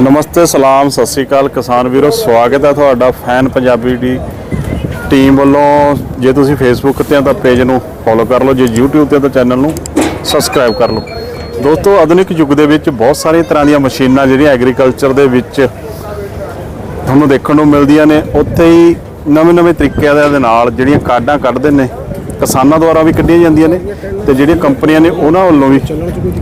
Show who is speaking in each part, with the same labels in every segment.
Speaker 1: ਨਮਸਤੇ, ਸਲਾਮ, ਸਤਿ ਸ੍ਰੀ ਅਕਾਲ ਕਿਸਾਨ ਵੀਰੋ, ਸਵਾਗਤ ਹੈ ਤੁਹਾਡਾ ਫੈਨ ਪੰਜਾਬੀ ਦੀ ਟੀਮ ਵੱਲੋਂ। ਜੇ ਤੁਸੀਂ ਫੇਸਬੁੱਕ ਤੇ ਆ ਤਾਂ ਪੇਜ ਨੂੰ ਫੋਲੋ ਕਰ ਲਓ, ਜੇ YouTube ਤੇ ਆ ਤਾਂ ਚੈਨਲ ਨੂੰ ਸਬਸਕ੍ਰਾਈਬ ਕਰ ਲਓ। ਦੋਸਤੋ, ਆਧੁਨਿਕ ਯੁੱਗ ਦੇ ਵਿੱਚ ਬਹੁਤ ਸਾਰੀਆਂ ਤਰ੍ਹਾਂ ਦੀਆਂ ਮਸ਼ੀਨਾਂ ਜਿਹੜੀਆਂ ਐਗਰੀਕਲਚਰ ਦੇ ਵਿੱਚ ਤੁਹਾਨੂੰ ਦੇਖਣ ਨੂੰ ਮਿਲਦੀਆਂ ਨੇ। ਉੱਥੇ ਹੀ ਨਵੇਂ-ਨਵੇਂ ਤਰੀਕਿਆਂ ਦੇ ਨਾਲ ਜਿਹੜੀਆਂ ਕਾਢਾਂ ਕੱਢਦੇ ਨੇ ਕਿਸਾਨਾਂ ਦੁਆਰਾ ਵੀ ਕੱਢੀਆਂ ਜਾਂਦੀਆਂ ਨੇ ਤੇ ਜਿਹੜੀਆਂ ਕੰਪਨੀਆਂ ਨੇ ਉਹਨਾਂ ਵੱਲੋਂ ਵੀ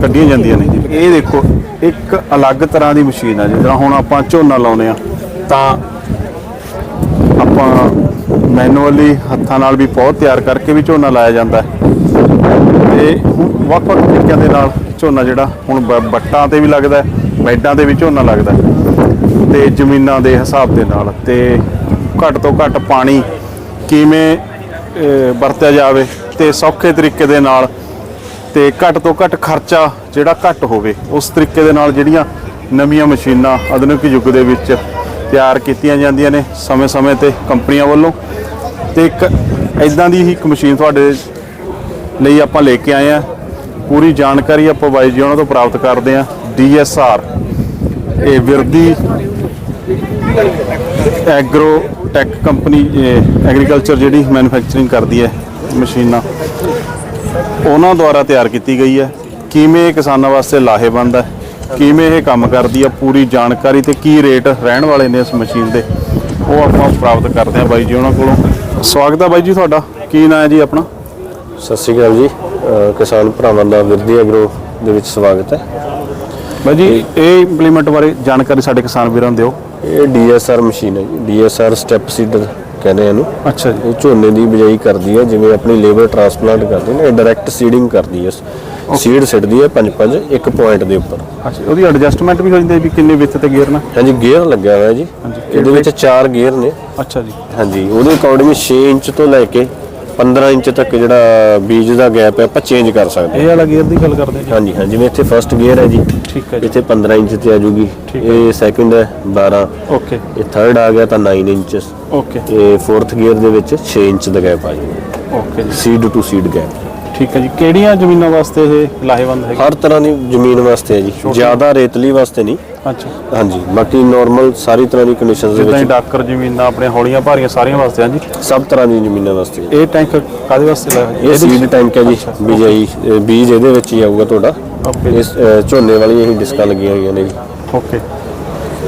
Speaker 1: ਕੱਢੀਆਂ ਜਾਂਦੀਆਂ ਨੇ। ਇਹ ਦੇਖੋ ਇੱਕ ਅਲੱਗ ਤਰ੍ਹਾਂ ਦੀ ਮਸ਼ੀਨ ਆ ਜਿੱਦਾਂ ਹੁਣ ਆਪਾਂ ਝੋਨਾ ਲਾਉਨੇ ਆ ਤਾਂ ਆਪਾਂ ਮੈਨੂਅਲੀ ਹੱਥਾਂ ਨਾਲ ਵੀ ਬਹੁਤ ਤਿਆਰ ਕਰਕੇ ਵੀ ਝੋਨਾ ਲਾਇਆ ਜਾਂਦਾ ਹੈ। ਤੇ ਹੁਣ ਵੱਖ-ਵੱਖ ਤਰੀਕਿਆਂ ਦੇ ਨਾਲ ਝੋਨਾ ਜਿਹੜਾ ਹੁਣ ਬ- ਵੱਟਾਂ ਤੇ ਵੀ ਲੱਗਦਾ ਹੈ, ਬੈਡਾਂ ਤੇ ਵੀ ਝੋਨਾ ਲੱਗਦਾ ਹੈ। ਤੇ ਜ਼ਮੀਨਾਂ ਦੇ ਹਿਸਾਬ ਦੇ ਨਾਲ ਤੇ ਘੱਟ ਤੋਂ ਘੱਟ ਪਾਣੀ ਕਿਵੇਂ ਵਰਤਿਆ ਜਾਵੇ ਤੇ ਸੌਖੇ ਤਰੀਕੇ ਦੇ ਨਾਲ ਤੇ ਘੱਟ ਤੋਂ ਘੱਟ ਖਰਚਾ ਜਿਹੜਾ ਘੱਟ ਹੋਵੇ, ਉਸ ਤਰੀਕੇ ਦੇ ਨਾਲ ਜਿਹੜੀਆਂ ਨਵੀਆਂ ਮਸ਼ੀਨਾਂ ਆਧੁਨਿਕ ਯੁੱਗ ਦੇ ਵਿੱਚ ਤਿਆਰ ਕੀਤੀਆਂ ਜਾਂਦੀਆਂ ਨੇ, ਸਮੇਂ-ਸਮੇਂ ਤੇ ਕੰਪਨੀਆਂ ਵੱਲੋਂ। ਤੇ ਇੱਕ ਇਦਾਂ ਦੀ ਹੀ ਇੱਕ ਮਸ਼ੀਨ ਤੁਹਾਡੇ ਲਈ ਆਪਾਂ ਲੈ ਕੇ ਆਏ ਆ। ਪੂਰੀ ਜਾਣਕਾਰੀ ਆਪਾਂ ਬਾਈ ਜੀ ਉਹਨਾਂ ਤੋਂ ਪ੍ਰਾਪਤ ਕਰਦੇ ਆ ਡੀਐਸਆਰ ਇਹ Virdi agro tech company agriculture ਜਿਹੜੀ ਮੈਨੂਫੈਕਚਰਿੰਗ ਕਰਦੀ ਹੈ ਮਸ਼ੀਨਾਂ ਉਹਨਾਂ ਦੁਆਰਾ ਤਿਆਰ ਕੀਤੀ ਗਈ ਹੈ। ਕਿਵੇਂ ਇਹ ਕਿਸਾਨਾਂ ਵਾਸਤੇ ਲਾਹੇਵੰਦ ਹੈ? ਕਿਵੇਂ ਇਹ ਕੰਮ ਕਰਦੀ ਹੈ? ਪੂਰੀ ਜਾਣਕਾਰੀ ਤੇ ਕੀ ਰੇਟ ਰਹਿਣ ਵਾਲੇ ਨੇ ਇਸ ਮਸ਼ੀਨ ਦੇ? ਉਹ ਆਪਾਂ ਪ੍ਰਾਪਤ ਕਰਦੇ ਹਾਂ ਬਾਈ ਜੀ ਉਹਨਾਂ ਕੋਲੋਂ। ਸਵਾਗਤ ਹੈ ਬਾਈ ਜੀ ਤੁਹਾਡਾ। ਕੀ ਨਾਂ ਹੈ ਜੀ ਆਪਣਾ?
Speaker 2: ਸਤਿ ਸ਼੍ਰੀ ਅਕਾਲ ਜੀ। ਕਿਸਾਨ ਭਰਾਵਾਂ ਦਾ ਵਿਰਦੀ ਐਗਰੋ ਦੇ ਵਿੱਚ ਸਵਾਗਤ ਹੈ।
Speaker 1: ਬਾਈ ਜੀ ਇਹ ਇੰਪਲੀਮੈਂਟ ਬਾਰੇ ਜਾਣਕਾਰੀ ਸਾਡੇ ਕਿਸਾਨ ਵੀਰਾਂ ਨੂੰ ਦਿਓ।
Speaker 2: ਇਹ ਡੀਐਸਆਰ ਮਸ਼ੀਨ ਹੈ ਜੀ। ਡੀਐਸਆਰ ਸਟੈਪ ਸੀਡਰ ਕਹਿੰਦੇ ਆ ਇਹਨੂੰ।
Speaker 1: ਅੱਛਾ ਜੀ।
Speaker 2: ਇਹ ਝੋਨੇ ਦੀ ਬਿਜਾਈ ਕਰਦੀ ਹੈ ਜਿਵੇਂ ਆਪਣੀ ਲੇਬਰ ਟ੍ਰਾਂਸਪਲਾਂਟ ਕਰਦੇ ਨੇ ਇਹ ਡਾਇਰੈਕਟ ਸੀਡਿੰਗ ਕਰਦੀ ਹੈ। ਸੀਡ ਸਿੱਟਦੀ ਹੈ ਪੰਜ ਪੰਜ ਇੱਕ ਪੁਆਇੰਟ ਦੇ ਉੱਪਰ।
Speaker 1: ਅੱਛਾ ਉਹਦੀ ਐਡਜਸਟਮੈਂਟ ਵੀ ਹੋ ਜਾਂਦੀ ਹੈ ਵੀ ਕਿੰਨੇ ਵਿੱਥ ਤੇ ਗੇਅਰ ਨਾ?
Speaker 2: ਹਾਂਜੀ ਗੇਅਰ ਲੱਗਿਆ ਹੋਇਆ ਜੀ।
Speaker 1: ਹਾਂਜੀ।
Speaker 2: ਇਹਦੇ ਵਿੱਚ ਚਾਰ ਗੇਅਰ ਨੇ।
Speaker 1: ਅੱਛਾ ਜੀ।
Speaker 2: ਹਾਂਜੀ ਉਹਦੇ ਅਕੋਰਡਿੰਗ 6 ਇੰਚ ਤੋਂ ਲੈ ਕੇ 15 ਇੰਚ ਤੱਕ ਜਿਹੜਾ ਬੀਜ ਦਾ ਗੈਪ ਹੈ ਆਪਾਂ ਚੇਂਜ ਕਰ ਸਕਦੇ ਹਾਂ।
Speaker 1: ਇਹ ਵਾਲਾ ਗੇਅਰ ਦੀ ਗੱਲ ਕਰਦੇ ਜੀ।
Speaker 2: ਹਾਂਜੀ ਹਾਂ ਜਿਵੇਂ ਇੱਥੇ ਫਰਸਟ ਗੇਅਰ ਹੈ ਜੀ
Speaker 1: ਠੀਕ ਹੈ ਜੀ।
Speaker 2: ਇੱਥੇ 15 ਇੰਚ ਤੇ ਆ ਜੂਗੀ ਇਹ ਸੈਕਿੰਡ ਹੈ 12
Speaker 1: ਓਕੇ
Speaker 2: ਇਹ ਥਰਡ ਆ ਗਿਆ ਤਾਂ 9 ਇੰਚ
Speaker 1: ਓਕੇ
Speaker 2: ਇਹ ਫੋਰਥ ਗੇਅਰ ਦੇ ਵਿੱਚ 6 ਇੰਚ ਦਾ ਗੈਪ ਆ ਜਾਊਗਾ
Speaker 1: ਓਕੇ ਜੀ।
Speaker 2: ਸੀਡ ਟੂ ਸੀਡ ਗੈਪ
Speaker 1: ਠੀਕ ਹੈ ਜੀ। ਕਿਹੜੀਆਂ ਜ਼ਮੀਨਾਂ ਵਾਸਤੇ ਇਹ ਲਾਹੇਵੰਦ ਹੈ
Speaker 2: ਹਰ ਤਰ੍ਹਾਂ ਦੀ ਜ਼ਮੀਨ ਵਾਸਤੇ ਹੈ ਜੀ। ਜ਼ਿਆਦਾ ਰੇਤਲੀ ਵਾਸਤੇ ਨਹੀਂ।
Speaker 1: ਅੱਛਾ।
Speaker 2: ਹਾਂਜੀ ਬਾਕੀ ਨਾਰਮਲ ਸਾਰੀ ਤਰ੍ਹਾਂ ਦੀ ਕੰਡੀਸ਼ਨਸ ਦੇ
Speaker 1: ਜਿੱਦਾਂ
Speaker 2: ਵਿੱਚ
Speaker 1: ਡਾਕਰ ਜ਼ਮੀਨਾਂ ਆਪਣੇ ਹੌਲੀਆਂ ਭਾਰੀਆਂ ਸਾਰੀਆਂ ਵਾਸਤੇ ਹਾਂ ਜੀ
Speaker 2: ਸਭ ਤਰ੍ਹਾਂ ਦੀ ਜ਼ਮੀਨਾਂ ਵਾਸਤੇ
Speaker 1: ਇਹ ਟੈਂਕ ਕਾਦੇ ਵਾਸਤੇ ਲਾਇਆ?
Speaker 2: ਇਹ ਸੀਡ ਟੈਂਕ ਹੈ ਜੀ ਬਿਜਾਈ ਬੀਜ ਇਹਦੇ ਵਿੱਚ ਹੀ ਆਊਗਾ ਤੁਹਾਡਾ। ਇਸ ਅ, ਝੋਨੇ ਵਾਲੀ ਇਹੀ ਡਿਸਕਾਂ ਲੱਗੀਆਂ ਹੋਈਆਂ ਨੇ ਜੀ।
Speaker 1: ਓਕੇ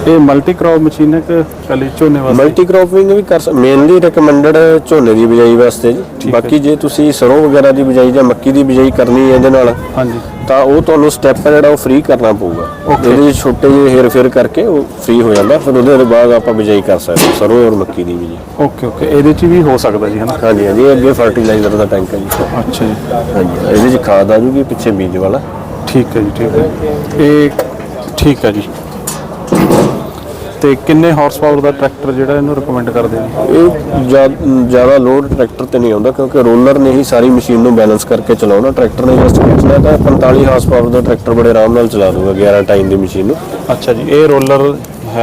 Speaker 1: ਇਹ ਮਲਟੀ ਕ੍ਰੌਪ ਮਸ਼ੀਨ ਹੈ ਕਿ ਕੱਲੀ ਝੋਨੇ ਵਾਸਤੇ?
Speaker 2: ਮਲਟੀ ਕ੍ਰੋਪਿੰਗ ਵੀ ਕਰ ਮੇਨਲੀ ਰეკਮੈਂਡਡ ਝੋਨੇ ਦੀ ਬਿਜਾਈ ਵਾਸਤੇ ਜੀ। ਬਾਕੀ ਜੇ ਤੁਸੀਂ ਸਰੋਂ ਵਗੈਰਾ ਦੀ ਬਿਜਾਈ ਜਾਂ ਮੱਕੀ ਦੀ ਬਿਜਾਈ ਕਰਨੀ ਹੈ ਇਹਦੇ ਨਾਲ
Speaker 1: ਹਾਂਜੀ।
Speaker 2: ਤਾਂ ਉਹ ਤੁਹਾਨੂੰ ਸਟੈਪ ਜਿਹੜਾ ਉਹ ਫ੍ਰੀ ਕਰਨਾ ਪਊਗਾ. ਇਹਦੇ ਵਿੱਚ ਛੋਟੇ ਜਿਹੇ ਹੇਰ ਫੇਰ ਕਰਕੇ ਉਹ ਫ੍ਰੀ ਹੋ ਜਾਂਦਾ ਫਿਰ ਉਹਦੇ ਬਾਅਦ ਆਪਾਂ ਬਿਜਾਈ ਕਰ ਸਕਦੇ ਹਾਂ ਸਰੋਂ ਔਰ ਮੱਕੀ ਦੀ ਬਿਜਾਈ।
Speaker 1: ਓਕੇ ਓਕੇ ਇਹਦੇ ਚ ਵੀ ਹੋ ਸਕਦਾ ਜੀ ਹਨਾ?
Speaker 2: ਹਾਂਜੀ ਹਾਂਜੀ ਇਹ ਅੱਗੇ ਫਰਟੀਲਾਈਜ਼ਰ ਦਾ ਟੈਂਕ ਹੈ ਜੀ।
Speaker 1: ਅੱਛਾ ਜੀ।
Speaker 2: ਹਾਂਜੀ ਇਹਦੇ 'ਚ ਖਾਦ ਆ ਜੂਗੀ ਪਿੱਛੇ ਬੀਜ ਵਾਲਾ।
Speaker 1: ਠੀਕ ਹੈ ਜੀ ਠੀਕ ਹੈ। ਇਹ ਠੀਕ ਹੈ ਜੀ। ਤੇ ਕਿੰਨੇ ਹਾਰਸ ਪਾਵਰ ਦਾ ਟਰੈਕਟਰ ਜਿਹੜਾ ਇਹਨੂੰ ਰეკਮੈਂਡ ਕਰਦੇ ਨੇ?
Speaker 2: ਇਹ ਜ਼ਿਆ- ਜ਼ਿਆਦਾ ਲੋਡ ਟਰੈਕਟਰ ਤੇ ਨਹੀਂ ਆਉਂਦਾ ਕਿਉਂਕਿ ਰੋਲਰ ਨੇ ਹੀ ਸਾਰੀ ਮਸ਼ੀਨ ਨੂੰ ਬੈਲੈਂਸ ਕਰਕੇ ਚਲਾਉਣਾ। ਟਰੈਕਟਰ ਨੇ ਜਸਟ ਖਿੱਚਣਾ ਤਾਂ 45 ਹਾਰਸ ਪਾਵਰ ਦਾ ਟਰੈਕਟਰ ਬੜੇ ਆਰਾਮ ਨਾਲ ਚਲਾ ਦੂਗਾ 11 ਟਾਈਮ ਦੀ ਮਸ਼ੀਨ ਨੂੰ।
Speaker 1: ਅੱਛਾ ਜੀ ਇਹ ਰੋਲਰ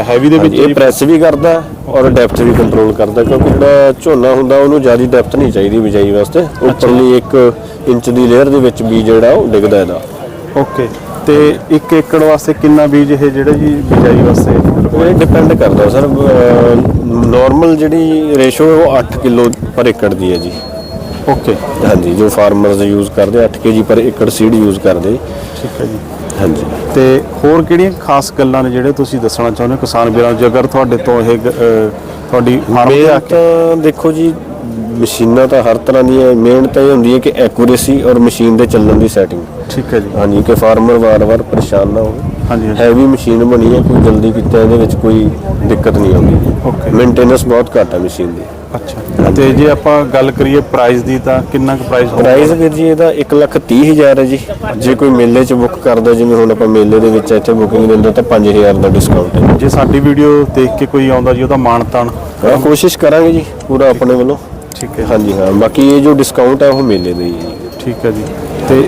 Speaker 1: ਹੈਵੀ ਦੇ ਵਿੱਚ
Speaker 2: ਇਹ ਪ੍ਰੈਸ ਵੀ ਕਰਦਾ ਔਰ ਡੈਪਥ ਵੀ ਕੰਟਰੋਲ ਕਰਦਾ ਕਿਉਂਕਿ ਜਿਹੜਾ ਝੋਨਾ ਹੁੰਦਾ ਉਹਨੂੰ ਜ਼ਿਆਦਾ ਡੈਪਥ ਨਹੀਂ ਚਾਹੀਦੀ ਬਿਜਾਈ ਵਾਸਤੇ। ਉੱਪਰਲੀ 1 ਇੰਚ ਦੀ ਲੇਅਰ ਦੇ ਵਿੱਚ ਬੀਜ ਜਿਹੜਾ ਉਹ ਡਿੱਗਦਾ ਇਹਦਾ।
Speaker 1: ਓਕੇ ਤੇ 1 ਏਕੜ ਵਾਸਤੇ ਕਿੰਨਾ ਬੀਜ ਇਹ ਜਿਹੜਾ ਜੀ ਬਿਜਾਈ ਵਾਸਤੇ
Speaker 2: ਇਹ ਡਿਪੈਂਡ ਕਰਦਾ ਸਰ ਨਾਰਮਲ ਜਿਹੜੀ ਰੇਸ਼ੋ ਉਹ 8 ਕਿਲੋ ਪਰ ਏਕੜ ਦੀ ਹੈ ਜੀ।
Speaker 1: ਓਕੇ
Speaker 2: ਹਾਂਜੀ ਜੋ ਫਾਰਮਰਸ ਯੂਜ਼ ਕਰਦੇ 8 ਕੇਜੀ ਪਰ ਏਕੜ ਸੀਡ ਯੂਜ਼ ਕਰਦੇ।
Speaker 1: ਠੀਕ ਹੈ ਜੀ।
Speaker 2: ਹਾਂਜੀ।
Speaker 1: ਤੇ ਹੋਰ ਕਿਹੜੀਆਂ ਖਾਸ ਗੱਲਾਂ ਨੇ ਜਿਹੜੇ ਤੁਸੀਂ ਦੱਸਣਾ ਚਾਹੁੰਦੇ ਹੋ? ਕਿਸਾਨ ਵੀਰਾਂ ਨੂੰ ਜੇ ਅਗਰ ਤੁਹਾਡੇ ਤੋਂ ਇਹ ਤੁਹਾਡੀ ਫਾਰਮ ਤੇ ਆ
Speaker 2: ਮੇਨ
Speaker 1: ਕੇ
Speaker 2: ਤਾਂ ਦੇਖੋ ਜੀ ਮਸ਼ੀਨਾਂ ਤਾਂ ਹਰ ਤਰ੍ਹਾਂ ਦੀਆਂ ਮੇਨ ਤਾਂ ਇਹ ਹੁੰਦੀ ਹੈ ਕਿ ਐਕੂਰੇਸੀ ਔਰ ਮਸ਼ੀਨ ਦੇ ਚੱਲਣ ਦੀ ਸੈਟਿੰਗ
Speaker 1: ਠੀਕ ਹੈ ਜੀ।
Speaker 2: ਹਾਂਜੀ ਕਿ ਫਾਰਮਰ ਵਾਰ-ਵਾਰ ਪਰੇਸ਼ਾਨ ਨਾ ਹੋਵੇ।
Speaker 1: ਹਾਂਜੀ।
Speaker 2: ਹੈਵੀ ਮਸ਼ੀਨ ਬਣੀ ਹੈ ਕੋਈ ਜਲਦੀ ਕੀਤਾ ਇਹਦੇ ਵਿੱਚ ਕੋਈ ਦਿੱਕਤ ਨਹੀਂ ਆਉਂਦੀ।
Speaker 1: Okay.
Speaker 2: ਮੇਨਟੇਨੈਂਸ ਬਹੁਤ ਘੱਟ ਹੈ ਮਸ਼ੀਨ ਦੀ।
Speaker 1: ਅੱਛਾ। ਤੇ ਜੇ ਆਪਾਂ ਗੱਲ ਕਰੀਏ ਪ੍ਰਾਈਸ ਦੀ ਤਾਂ ਕਿੰਨਾ ਕੁ ਪ੍ਰਾਈਸ
Speaker 2: ਪ੍ਰਾਈਸ ਵੀਰ ਜੀ ਇਹਦਾ 130000 ਹੈ ਜੀ। ਜੇ ਕੋਈ ਮੇਲੇ 'ਚ ਬੁੱਕ ਕਰਦਾ ਜਿਵੇਂ ਹੁਣ ਆਪਾਂ ਮੇਲੇ ਦੇ ਵਿੱਚ ਇੱਥੇ ਬੁਕਿੰਗ ਦਿੰਦੇ ਤਾਂ 5000 ਦਾ ਡਿਸਕਾਊਂਟ ਹੈ।
Speaker 1: ਜੇ ਸਾਡੀ ਵੀਡੀਓ ਦੇਖ ਕੇ ਕੋਈ ਆਉਂਦਾ ਜੀ ਉਹਦਾ ਮਾਣ ਤਾਣ
Speaker 2: ਕੋਸ਼ਿਸ਼ ਕਰਾਂਗੇ ਜੀ ਪੂਰਾ ਆਪਣੇ ਵੱਲੋਂ।
Speaker 1: ਠੀਕ ਹੈ।
Speaker 2: ਹਾਂਜੀ ਹਾਂ। ਬਾਕੀ ਇਹ ਜੋ ਡਿਸਕਾਊਂਟ ਹੈ ਉਹ ਮੇਲੇ ਦਾ ਹੀ ਹੈ। ਜੀ
Speaker 1: ਠੀਕ ਹੈ ਜੀ। ਤੇ